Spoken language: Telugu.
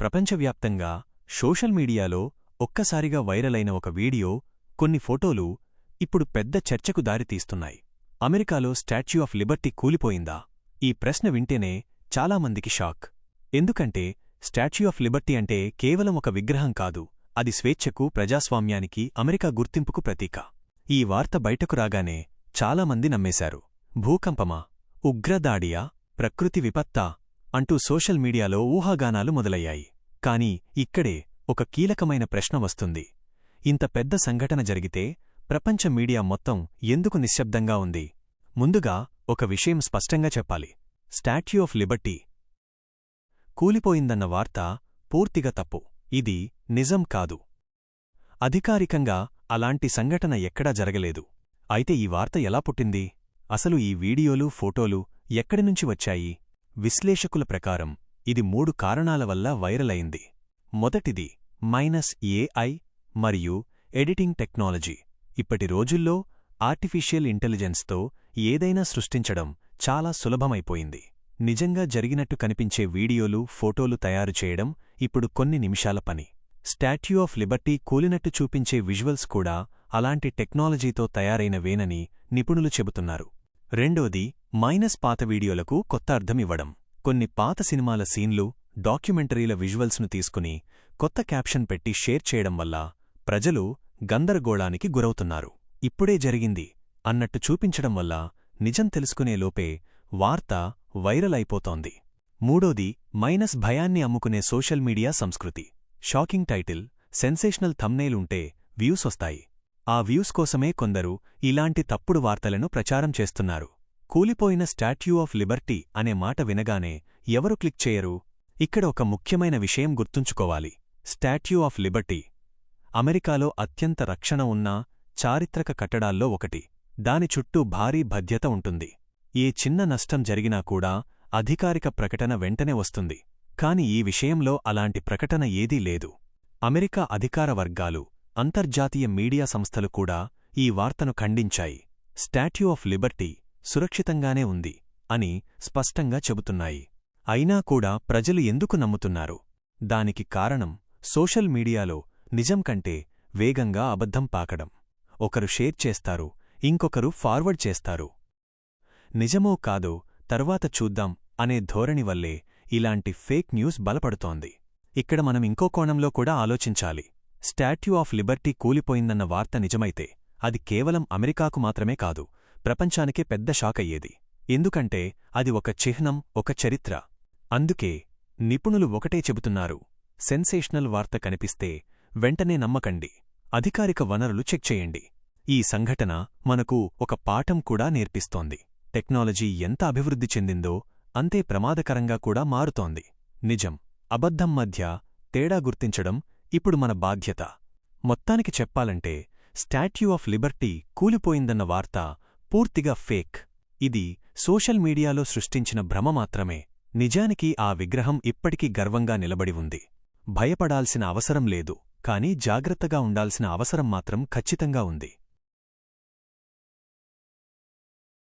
ప్రపంచవ్యాప్తంగా సోషల్ మీడియాలో ఒక్కసారిగా వైరలైన ఒక వీడియో కొన్ని ఫోటోలు ఇప్పుడు పెద్ద చర్చకు దారితీస్తున్నాయి. అమెరికాలో స్టాచ్యూ ఆఫ్ లిబర్టీ కూలిపోయిందా? ఈ ప్రశ్న వింటేనే చాలామందికి షాక్. ఎందుకంటే స్టాచ్యూ ఆఫ్ లిబర్టీ అంటే కేవలం ఒక విగ్రహం కాదు అది స్వేచ్ఛకు ప్రజాస్వామ్యానికి అమెరికా గుర్తింపుకు ప్రతీక. ఈ వార్త బయటకు రాగానే చాలామంది నమ్మేశారు. భూకంపమా? ఉగ్రదాడియా? ప్రకృతి విపత్తా? అంటూ సోషల్ మీడియాలో ఊహాగానాలు మొదలయ్యాయి. కాని ఇక్కడే ఒక కీలకమైన ప్రశ్న వస్తుంది. ఇంత పెద్ద సంఘటన జరిగితే ప్రపంచ మీడియా మొత్తం ఎందుకు నిశ్శబ్దంగా ఉంది? ముందుగా ఒక విషయం స్పష్టంగా చెప్పాలి. Statue of Liberty. కూలిపోయిందన్న వార్త పూర్తిగా తప్పు. ఇది నిజం కాదు. అధికారికంగా అలాంటి సంఘటన ఎక్కడా జరగలేదు. అయితే ఈ వార్త ఎలా పుట్టింది? అసలు ఈ వీడియోలు ఫోటోలు ఎక్కడినుంచి వచ్చాయి? విశ్లేషకుల ప్రకారం ఇది మూడు కారణాల వల్ల వైరల్ అయింది. మొదటిది మైనస్ ఏఐ మరియు ఎడిటింగ్ టెక్నాలజీ. ఇప్పటి రోజుల్లో ఆర్టిఫిషియల్ ఇంటెలిజెన్స్తో ఏదైనా సృష్టించడం చాలా సులభమైపోయింది. నిజంగా జరిగినట్టు కనిపించే వీడియోలు ఫోటోలు తయారు చేయడం ఇప్పుడు కొన్ని నిమిషాల పని. స్టాట్యూ ఆఫ్ లిబర్టీ కూలినట్టు చూపించే విజువల్స్ కూడా అలాంటి టెక్నాలజీతో తయారైనవేనని నిపుణులు చెబుతున్నారు. రెండోది మైనస్ పాత వీడియోలకు కొత్త అర్థమివ్వడం కొన్ని పాత సినిమాల సీన్లు డాక్యుమెంటరీల విజువల్స్ను తీసుకుని కొత్త క్యాప్షన్ పెట్టి షేర్ చేయడం వల్ల ప్రజలు గందరగోళానికి గురవుతున్నారు. ఇప్పుడే జరిగింది అన్నట్టు చూపించడం వల్ల నిజం తెలుసుకునే లోపే వార్త వైరల్ అయిపోతోంది. మూడోది మైనస్ భయాన్ని అమ్ముకునే సోషల్ మీడియా సంస్కృతి. షాకింగ్ టైటిల్ సెన్సేషనల్ థమ్నేలుంటే వ్యూస్ వస్తాయి. ఆ వ్యూస్ కోసమే కొందరు ఇలాంటి తప్పుడు వార్తలను ప్రచారం చేస్తున్నారు. కూలిపోయిన స్టాట్యూ ఆఫ్ లిబర్టీ అనే మాట వినగానే ఎవరు క్లిక్ చేయరు? ఇక్కడ ఒక ముఖ్యమైన విషయం గుర్తుంచుకోవాలి. స్టాట్యూ ఆఫ్ లిబర్టీ అమెరికాలో అత్యంత రక్షణ ఉన్న చారిత్రక కట్టడాల్లో ఒకటి. దాని చుట్టూ భారీ భద్యత ఉంటుంది. ఏ చిన్న నష్టం జరిగినా కూడా అధికారిక ప్రకటన వెంటనే వస్తుంది. కాని ఈ విషయంలో అలాంటి ప్రకటన ఏదీ లేదు. అమెరికా అధికార వర్గాలు అంతర్జాతీయ మీడియా సంస్థలు కూడా ఈ వార్తను ఖండించాయి. స్టాట్యూ ఆఫ్ లిబర్టీ సురక్షితంగానే ఉంది అని స్పష్టంగా చెబుతున్నాయి. అయినా కూడా ప్రజలు ఎందుకు నమ్ముతున్నారు? దానికి కారణం సోషల్ మీడియాలో నిజం కంటే వేగంగా అబద్ధం పాకడం. ఒకరు షేర్ చేస్తారు ఇంకొకరు ఫార్వర్డ్ చేస్తారు. నిజమో కాదో తర్వాత చూద్దాం అనే ధోరణి వల్లే ఇలాంటి ఫేక్ న్యూస్ బలపడుతోంది. ఇక్కడ మనం ఇంకో కోణంలో కూడా ఆలోచించాలి. స్టాట్యూ ఆఫ్ లిబర్టీ కూలిపోయిందన్న వార్త నిజమైతే అది కేవలం అమెరికాకు మాత్రమే కాదు ప్రపంచానికే పెద్ద షాకయ్యేది ఎందుకంటే అది ఒక చిహ్నం ఒక చరిత్ర. అందుకే నిపుణులు ఒకటే చెబుతున్నారు సెన్సేషనల్ వార్త కనిపిస్తే వెంటనే నమ్మకండి. అధికారిక వనరులు చెక్ చేయండి. ఈ సంఘటన మనకు ఒక పాఠం కూడా నేర్పిస్తోంది. టెక్నాలజీ ఎంత అభివృద్ధి చెందిందో అంతే ప్రమాదకరంగా కూడా మారుతోంది. నిజం. అబద్ధం మధ్య తేడా గుర్తించడం ఇప్పుడు మన బాధ్యత. మొత్తానికి చెప్పాలంటే స్టాట్యూ ఆఫ్ లిబర్టీ కూలిపోయిందన్న వార్త పూర్తిగా ఫేక్. ఇది సోషల్ మీడియాలో సృష్టించిన భ్రమ మాత్రమే. నిజానికి ఆ విగ్రహం ఇప్పటికీ గర్వంగా నిలబడి ఉంది. భయపడాల్సిన అవసరం లేదు కానీ జాగ్రత్తగా ఉండాల్సిన అవసరం మాత్రం ఖచ్చితంగా ఉంది.